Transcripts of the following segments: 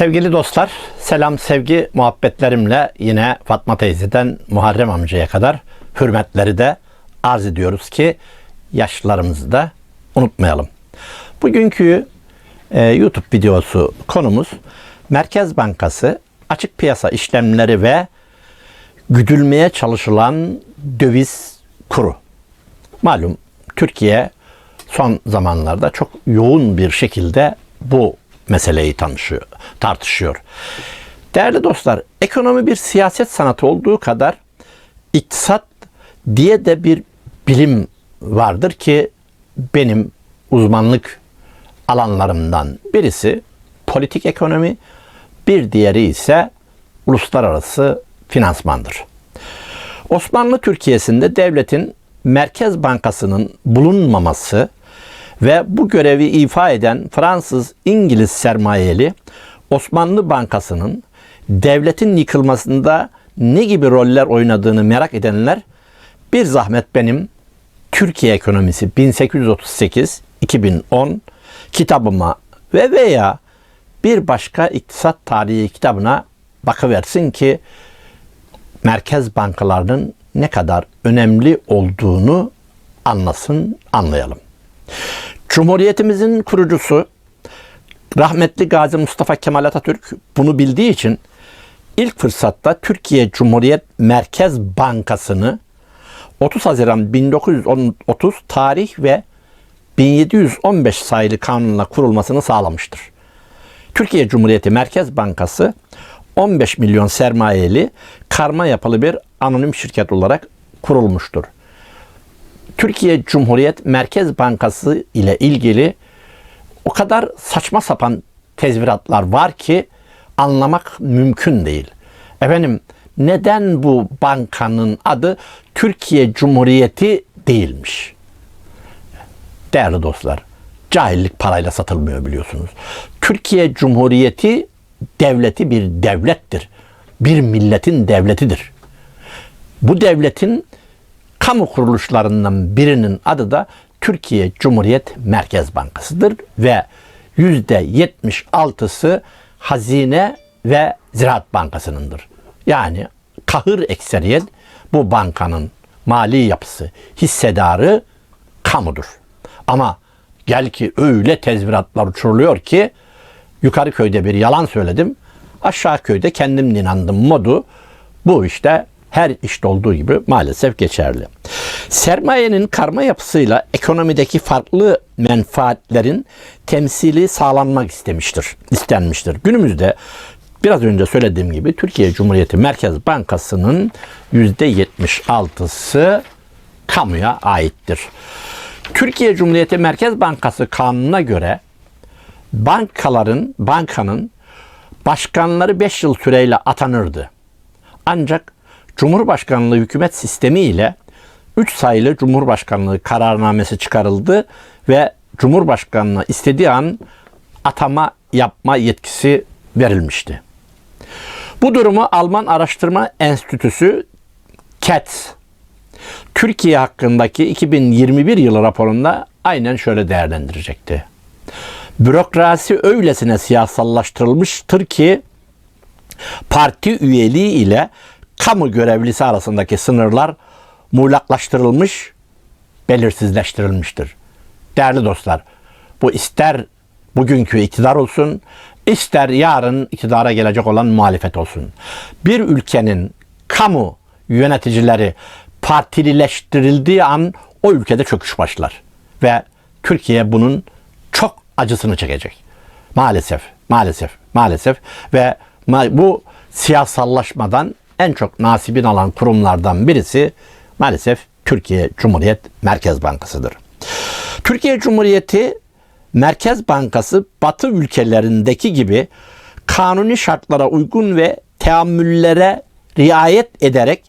Sevgili dostlar, selam sevgi muhabbetlerimle yine Fatma teyzeden Muharrem amcaya kadar hürmetleri de arz ediyoruz ki yaşlarımızı da unutmayalım. Bugünkü e, YouTube videosu konumuz Merkez Bankası açık piyasa işlemleri ve güdülmeye çalışılan döviz kuru. Malum Türkiye son zamanlarda çok yoğun bir şekilde bu meseleyi tanışıyor, tartışıyor. Değerli dostlar, ekonomi bir siyaset sanatı olduğu kadar iktisat diye de bir bilim vardır ki benim uzmanlık alanlarımdan birisi politik ekonomi, bir diğeri ise uluslararası finansmandır. Osmanlı Türkiye'sinde devletin Merkez Bankası'nın bulunmaması ve bu görevi ifa eden Fransız-İngiliz sermayeli Osmanlı Bankası'nın devletin yıkılmasında ne gibi roller oynadığını merak edenler bir zahmet benim Türkiye Ekonomisi 1838-2010 kitabıma ve veya bir başka iktisat tarihi kitabına bakıversin ki merkez bankalarının ne kadar önemli olduğunu anlasın, anlayalım. Cumhuriyetimizin kurucusu rahmetli Gazi Mustafa Kemal Atatürk bunu bildiği için ilk fırsatta Türkiye Cumhuriyet Merkez Bankası'nı 30 Haziran 1930 tarih ve 1715 sayılı kanunla kurulmasını sağlamıştır. Türkiye Cumhuriyeti Merkez Bankası 15 milyon sermayeli karma yapılı bir anonim şirket olarak kurulmuştur. Türkiye Cumhuriyet Merkez Bankası ile ilgili o kadar saçma sapan tezviratlar var ki anlamak mümkün değil. Efendim neden bu bankanın adı Türkiye Cumhuriyeti değilmiş? Değerli dostlar, cahillik parayla satılmıyor biliyorsunuz. Türkiye Cumhuriyeti devleti bir devlettir. Bir milletin devletidir. Bu devletin kamu kuruluşlarından birinin adı da Türkiye Cumhuriyet Merkez Bankası'dır ve %76'sı Hazine ve Ziraat Bankası'nındır. Yani kahır ekseriyet bu bankanın mali yapısı, hissedarı kamudur. Ama gel ki öyle tezviratlar uçuruluyor ki yukarı köyde bir yalan söyledim, aşağı köyde kendim inandım modu bu işte her işte olduğu gibi maalesef geçerli. Sermayenin karma yapısıyla ekonomideki farklı menfaatlerin temsili sağlanmak istemiştir, istenmiştir. Günümüzde biraz önce söylediğim gibi Türkiye Cumhuriyeti Merkez Bankası'nın %76'sı kamuya aittir. Türkiye Cumhuriyeti Merkez Bankası kanununa göre bankaların, bankanın başkanları 5 yıl süreyle atanırdı. Ancak Cumhurbaşkanlığı hükümet sistemi ile 3 sayılı Cumhurbaşkanlığı kararnamesi çıkarıldı ve Cumhurbaşkanlığı istediği an atama yapma yetkisi verilmişti. Bu durumu Alman Araştırma Enstitüsü CAT Türkiye hakkındaki 2021 yılı raporunda aynen şöyle değerlendirecekti. Bürokrasi öylesine siyasallaştırılmıştır ki parti üyeliği ile kamu görevlisi arasındaki sınırlar muğlaklaştırılmış, belirsizleştirilmiştir. Değerli dostlar, bu ister bugünkü iktidar olsun, ister yarın iktidara gelecek olan muhalefet olsun. Bir ülkenin kamu yöneticileri partilileştirildiği an o ülkede çöküş başlar. Ve Türkiye bunun çok acısını çekecek. Maalesef, maalesef, maalesef ve bu siyasallaşmadan en çok nasibin alan kurumlardan birisi maalesef Türkiye Cumhuriyet Merkez Bankası'dır. Türkiye Cumhuriyeti Merkez Bankası Batı ülkelerindeki gibi kanuni şartlara uygun ve teamüllere riayet ederek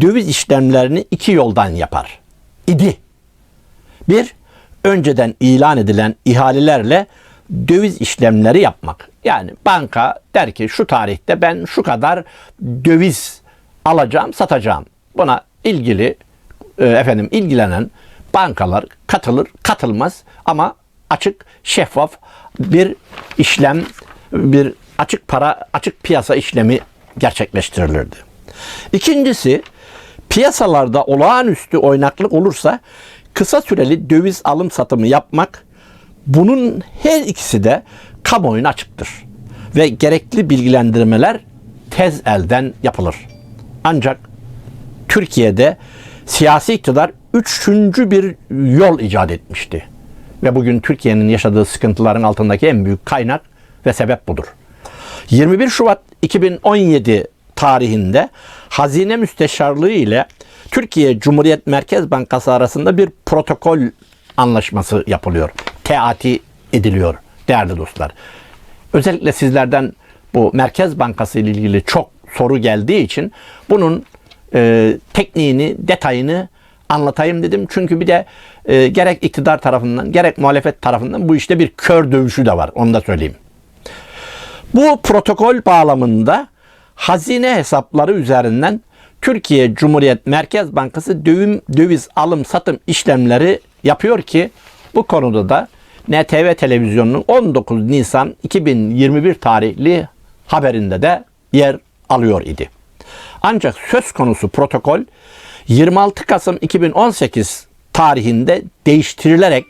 döviz işlemlerini iki yoldan yapar. İdi. Bir, önceden ilan edilen ihalelerle döviz işlemleri yapmak. Yani banka der ki şu tarihte ben şu kadar döviz alacağım, satacağım. Buna ilgili e, efendim ilgilenen bankalar katılır, katılmaz ama açık, şeffaf bir işlem, bir açık para, açık piyasa işlemi gerçekleştirilirdi. İkincisi, piyasalarda olağanüstü oynaklık olursa kısa süreli döviz alım satımı yapmak bunun her ikisi de kamuoyuna açıktır. Ve gerekli bilgilendirmeler tez elden yapılır. Ancak Türkiye'de siyasi iktidar üçüncü bir yol icat etmişti. Ve bugün Türkiye'nin yaşadığı sıkıntıların altındaki en büyük kaynak ve sebep budur. 21 Şubat 2017 tarihinde Hazine Müsteşarlığı ile Türkiye Cumhuriyet Merkez Bankası arasında bir protokol anlaşması yapılıyor. Teati ediliyor değerli dostlar. Özellikle sizlerden bu Merkez Bankası ile ilgili çok soru geldiği için bunun e, tekniğini, detayını anlatayım dedim. Çünkü bir de e, gerek iktidar tarafından gerek muhalefet tarafından bu işte bir kör dövüşü de var. Onu da söyleyeyim. Bu protokol bağlamında hazine hesapları üzerinden Türkiye Cumhuriyet Merkez Bankası dövüm, döviz alım satım işlemleri yapıyor ki bu konuda da NTV televizyonunun 19 Nisan 2021 tarihli haberinde de yer alıyor idi. Ancak söz konusu protokol 26 Kasım 2018 tarihinde değiştirilerek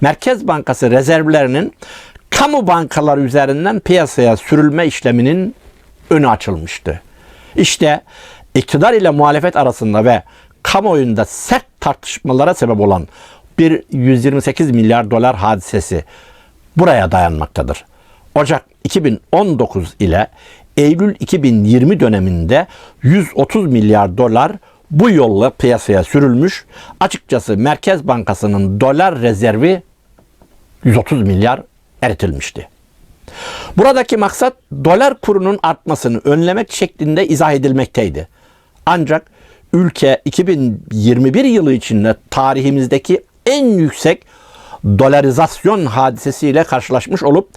Merkez Bankası rezervlerinin kamu bankaları üzerinden piyasaya sürülme işleminin önü açılmıştı. İşte iktidar ile muhalefet arasında ve kamuoyunda sert tartışmalara sebep olan bir 128 milyar dolar hadisesi buraya dayanmaktadır. Ocak 2019 ile Eylül 2020 döneminde 130 milyar dolar bu yolla piyasaya sürülmüş. Açıkçası Merkez Bankası'nın dolar rezervi 130 milyar eritilmişti. Buradaki maksat dolar kurunun artmasını önlemek şeklinde izah edilmekteydi. Ancak ülke 2021 yılı içinde tarihimizdeki en yüksek dolarizasyon hadisesiyle karşılaşmış olup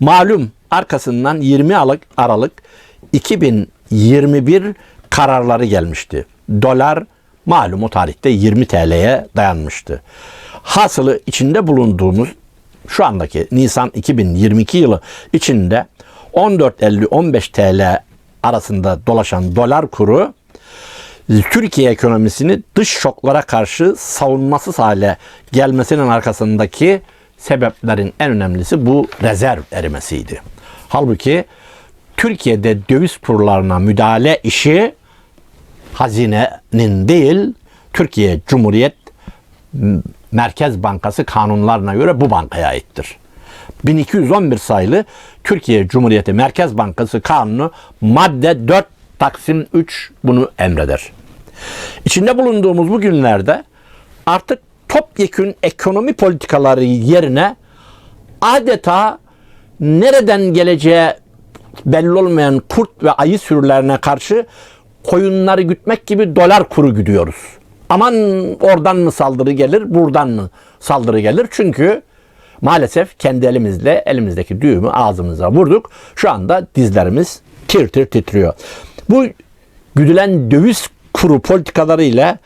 malum arkasından 20 Aralık, Aralık 2021 kararları gelmişti. Dolar malum o tarihte 20 TL'ye dayanmıştı. Hasılı içinde bulunduğumuz şu andaki Nisan 2022 yılı içinde 14.50-15 TL arasında dolaşan dolar kuru Türkiye ekonomisini dış şoklara karşı savunmasız hale gelmesinin arkasındaki sebeplerin en önemlisi bu rezerv erimesiydi. Halbuki Türkiye'de döviz kurlarına müdahale işi hazinenin değil Türkiye Cumhuriyet Merkez Bankası kanunlarına göre bu bankaya aittir. 1211 sayılı Türkiye Cumhuriyeti Merkez Bankası kanunu madde 4 Taksim 3 bunu emreder. İçinde bulunduğumuz bu günlerde artık topyekün ekonomi politikaları yerine adeta nereden geleceği belli olmayan kurt ve ayı sürülerine karşı koyunları gütmek gibi dolar kuru gidiyoruz. Aman oradan mı saldırı gelir, buradan mı saldırı gelir? Çünkü maalesef kendi elimizle elimizdeki düğümü ağzımıza vurduk. Şu anda dizlerimiz tir tir titriyor. Bu güdülen döviz kuru politikalarıyla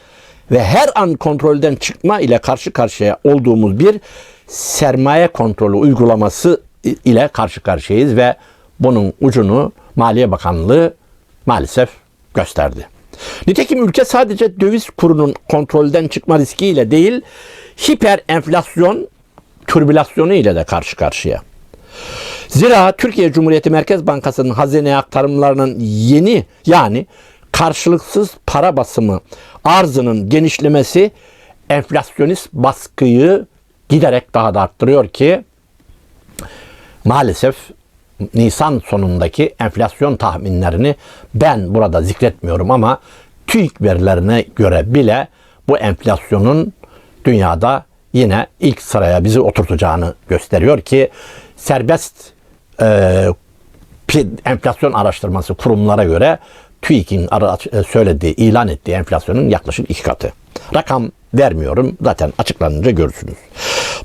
ve her an kontrolden çıkma ile karşı karşıya olduğumuz bir sermaye kontrolü uygulaması ile karşı karşıyayız ve bunun ucunu Maliye Bakanlığı maalesef gösterdi. Nitekim ülke sadece döviz kurunun kontrolden çıkma riskiyle değil, hiper enflasyon türbülasyonu ile de karşı karşıya. Zira Türkiye Cumhuriyeti Merkez Bankası'nın hazineye aktarımlarının yeni yani karşılıksız para basımı arzının genişlemesi enflasyonist baskıyı giderek daha da arttırıyor ki maalesef Nisan sonundaki enflasyon tahminlerini ben burada zikretmiyorum ama TÜİK verilerine göre bile bu enflasyonun dünyada yine ilk sıraya bizi oturtacağını gösteriyor ki serbest e, enflasyon araştırması kurumlara göre TÜİK'in e, söylediği, ilan ettiği enflasyonun yaklaşık iki katı. Rakam vermiyorum. Zaten açıklanınca görürsünüz.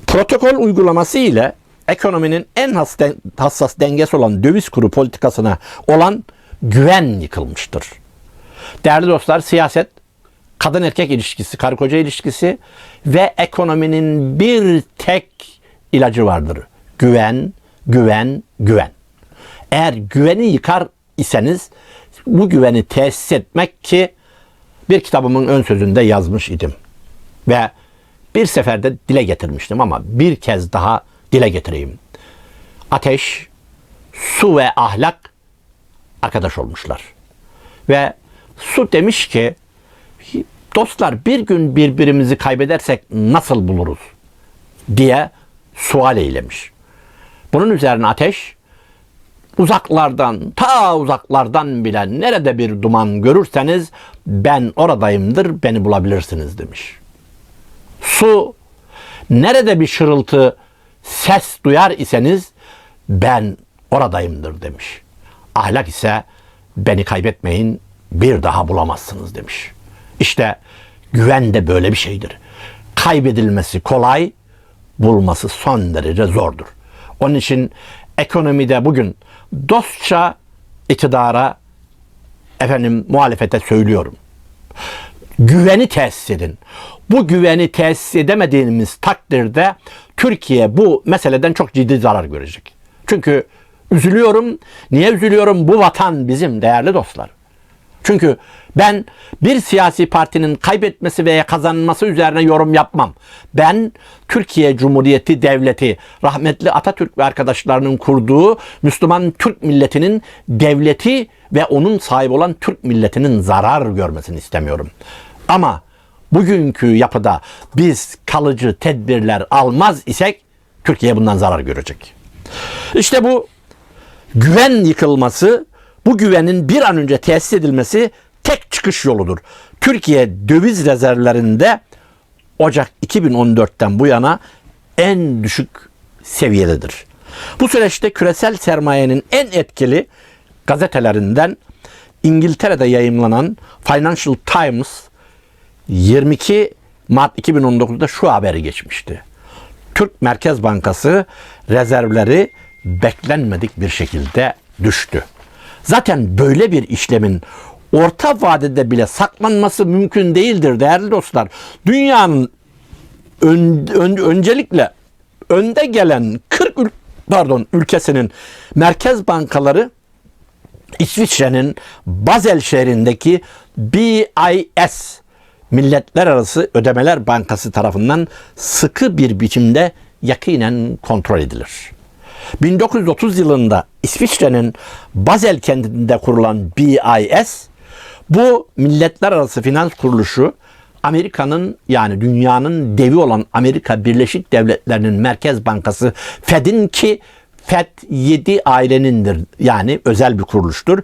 Protokol uygulaması ile ekonominin en hassas dengesi olan döviz kuru politikasına olan güven yıkılmıştır. Değerli dostlar siyaset, kadın erkek ilişkisi, karı koca ilişkisi ve ekonominin bir tek ilacı vardır. Güven, güven, güven. Eğer güveni yıkar iseniz bu güveni tesis etmek ki bir kitabımın ön sözünde yazmış idim. Ve bir seferde dile getirmiştim ama bir kez daha dile getireyim. Ateş, su ve ahlak arkadaş olmuşlar. Ve su demiş ki dostlar bir gün birbirimizi kaybedersek nasıl buluruz diye sual eylemiş. Bunun üzerine ateş uzaklardan ta uzaklardan bile nerede bir duman görürseniz ben oradayımdır beni bulabilirsiniz demiş. Su nerede bir şırıltı ses duyar iseniz ben oradayımdır demiş. Ahlak ise beni kaybetmeyin bir daha bulamazsınız demiş. İşte güven de böyle bir şeydir. Kaybedilmesi kolay, bulması son derece zordur. Onun için ekonomide bugün dostça iktidara efendim muhalefete söylüyorum. Güveni tesis edin. Bu güveni tesis edemediğimiz takdirde Türkiye bu meseleden çok ciddi zarar görecek. Çünkü üzülüyorum. Niye üzülüyorum? Bu vatan bizim değerli dostlar. Çünkü ben bir siyasi partinin kaybetmesi veya kazanması üzerine yorum yapmam. Ben Türkiye Cumhuriyeti Devleti, rahmetli Atatürk ve arkadaşlarının kurduğu Müslüman Türk milletinin devleti ve onun sahibi olan Türk milletinin zarar görmesini istemiyorum. Ama bugünkü yapıda biz kalıcı tedbirler almaz isek Türkiye bundan zarar görecek. İşte bu güven yıkılması, bu güvenin bir an önce tesis edilmesi tek çıkış yoludur. Türkiye döviz rezervlerinde Ocak 2014'ten bu yana en düşük seviyededir. Bu süreçte küresel sermayenin en etkili gazetelerinden İngiltere'de yayımlanan Financial Times 22 Mart 2019'da şu haberi geçmişti. Türk Merkez Bankası rezervleri beklenmedik bir şekilde düştü. Zaten böyle bir işlemin orta vadede bile saklanması mümkün değildir değerli dostlar. Dünyanın ön, ön, öncelikle önde gelen 40 ül- pardon ülkesinin merkez bankaları İsviçre'nin Basel şehrindeki BIS Milletler Arası Ödemeler Bankası tarafından sıkı bir biçimde yakinen kontrol edilir. 1930 yılında İsviçre'nin Basel kentinde kurulan BIS bu milletler arası finans kuruluşu Amerika'nın yani dünyanın devi olan Amerika Birleşik Devletleri'nin Merkez Bankası Fed'in ki FED 7 ailenindir. Yani özel bir kuruluştur.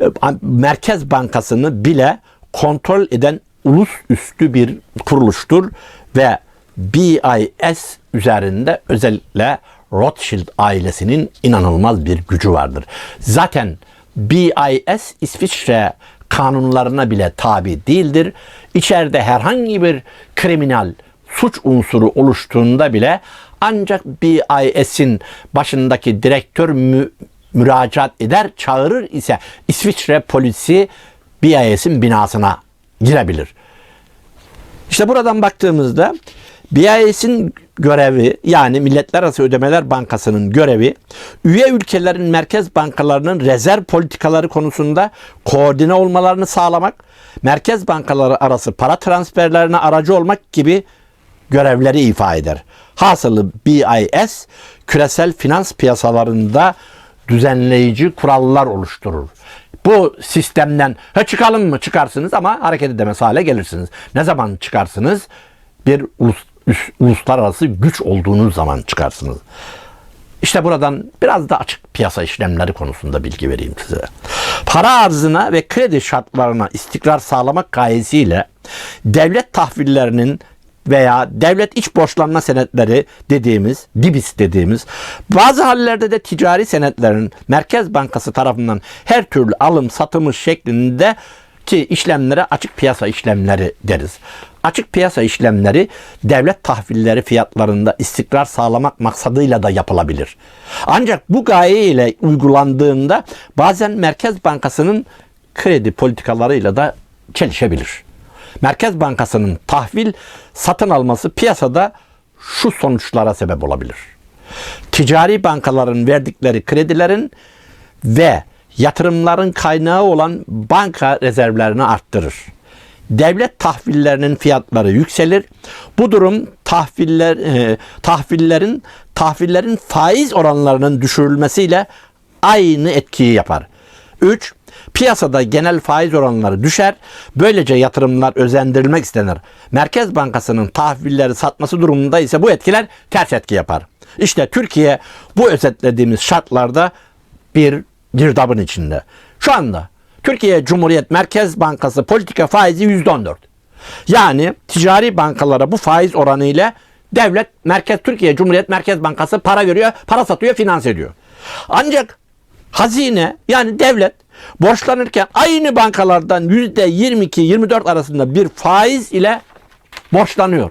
Ee, Merkez Bankası'nı bile kontrol eden ulus üstü bir kuruluştur ve BIS üzerinde özellikle Rothschild ailesinin inanılmaz bir gücü vardır. Zaten BIS İsviçre kanunlarına bile tabi değildir. İçeride herhangi bir kriminal suç unsuru oluştuğunda bile ancak BIS'in başındaki direktör mü, müracaat eder, çağırır ise İsviçre polisi BIS'in binasına girebilir. İşte buradan baktığımızda BIS'in görevi yani Milletler Arası Ödemeler Bankası'nın görevi üye ülkelerin merkez bankalarının rezerv politikaları konusunda koordine olmalarını sağlamak, merkez bankaları arası para transferlerine aracı olmak gibi görevleri ifa eder. Hasılı BIS küresel finans piyasalarında düzenleyici kurallar oluşturur. Bu sistemden ha çıkalım mı çıkarsınız ama hareket edemez hale gelirsiniz. Ne zaman çıkarsınız? Bir ulus, üs- uluslararası güç olduğunuz zaman çıkarsınız. İşte buradan biraz da açık piyasa işlemleri konusunda bilgi vereyim size. Para arzına ve kredi şartlarına istikrar sağlamak gayesiyle devlet tahvillerinin veya devlet iç borçlanma senetleri dediğimiz, DİBİS dediğimiz bazı hallerde de ticari senetlerin Merkez Bankası tarafından her türlü alım satımı şeklinde ki işlemlere açık piyasa işlemleri deriz. Açık piyasa işlemleri devlet tahvilleri fiyatlarında istikrar sağlamak maksadıyla da yapılabilir. Ancak bu gaye ile uygulandığında bazen Merkez Bankası'nın kredi politikalarıyla da çelişebilir. Merkez Bankası'nın tahvil satın alması piyasada şu sonuçlara sebep olabilir. Ticari bankaların verdikleri kredilerin ve yatırımların kaynağı olan banka rezervlerini arttırır. Devlet tahvillerinin fiyatları yükselir. Bu durum tahviller e, tahvillerin tahvillerin faiz oranlarının düşürülmesiyle aynı etkiyi yapar. 3. Piyasada genel faiz oranları düşer. Böylece yatırımlar özendirilmek istenir. Merkez Bankası'nın tahvilleri satması durumunda ise bu etkiler ters etki yapar. İşte Türkiye bu özetlediğimiz şartlarda bir girdabın içinde. Şu anda Türkiye Cumhuriyet Merkez Bankası politika faizi %14. Yani ticari bankalara bu faiz oranı ile devlet Merkez Türkiye Cumhuriyet Merkez Bankası para veriyor, para satıyor, finanse ediyor. Ancak hazine yani devlet borçlanırken aynı bankalardan %22-24 arasında bir faiz ile borçlanıyor.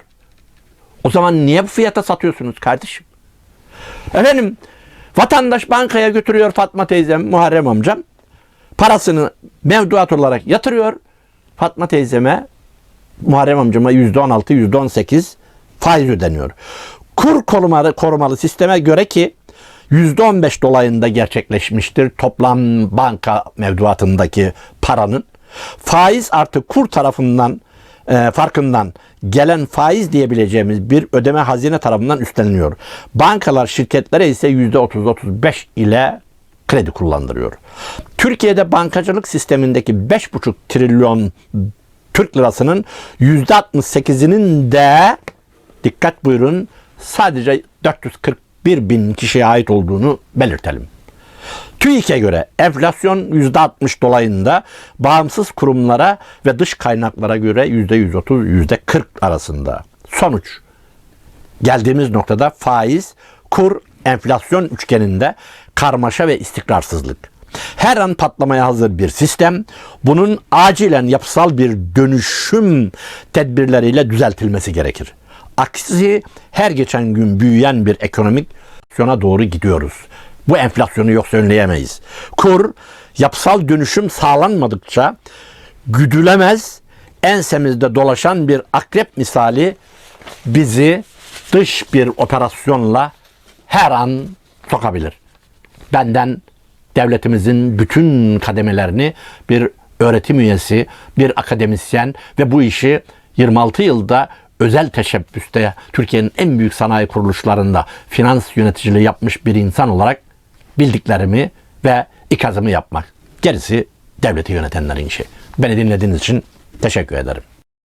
O zaman niye bu fiyata satıyorsunuz kardeşim? Efendim vatandaş bankaya götürüyor Fatma teyzem, Muharrem amcam. Parasını mevduat olarak yatırıyor. Fatma teyzeme, Muharrem amcama %16, %18 faiz ödeniyor. Kur korumalı, korumalı sisteme göre ki %15 dolayında gerçekleşmiştir toplam banka mevduatındaki paranın. Faiz artı kur tarafından e, farkından gelen faiz diyebileceğimiz bir ödeme hazine tarafından üstleniliyor. Bankalar şirketlere ise %30-35 ile kredi kullandırıyor. Türkiye'de bankacılık sistemindeki 5,5 trilyon Türk lirasının %68'inin de dikkat buyurun sadece 441 bin kişiye ait olduğunu belirtelim. TÜİK'e göre enflasyon %60 dolayında bağımsız kurumlara ve dış kaynaklara göre %130, %40 arasında. Sonuç geldiğimiz noktada faiz, kur, enflasyon üçgeninde karmaşa ve istikrarsızlık. Her an patlamaya hazır bir sistem, bunun acilen yapısal bir dönüşüm tedbirleriyle düzeltilmesi gerekir. Aksi her geçen gün büyüyen bir ekonomik enflasyona doğru gidiyoruz. Bu enflasyonu yoksa önleyemeyiz. Kur, yapısal dönüşüm sağlanmadıkça güdülemez, ensemizde dolaşan bir akrep misali bizi dış bir operasyonla her an sokabilir. Benden devletimizin bütün kademelerini bir öğretim üyesi, bir akademisyen ve bu işi 26 yılda özel teşebbüste Türkiye'nin en büyük sanayi kuruluşlarında finans yöneticiliği yapmış bir insan olarak bildiklerimi ve ikazımı yapmak. Gerisi devleti yönetenlerin işi. Beni dinlediğiniz için teşekkür ederim.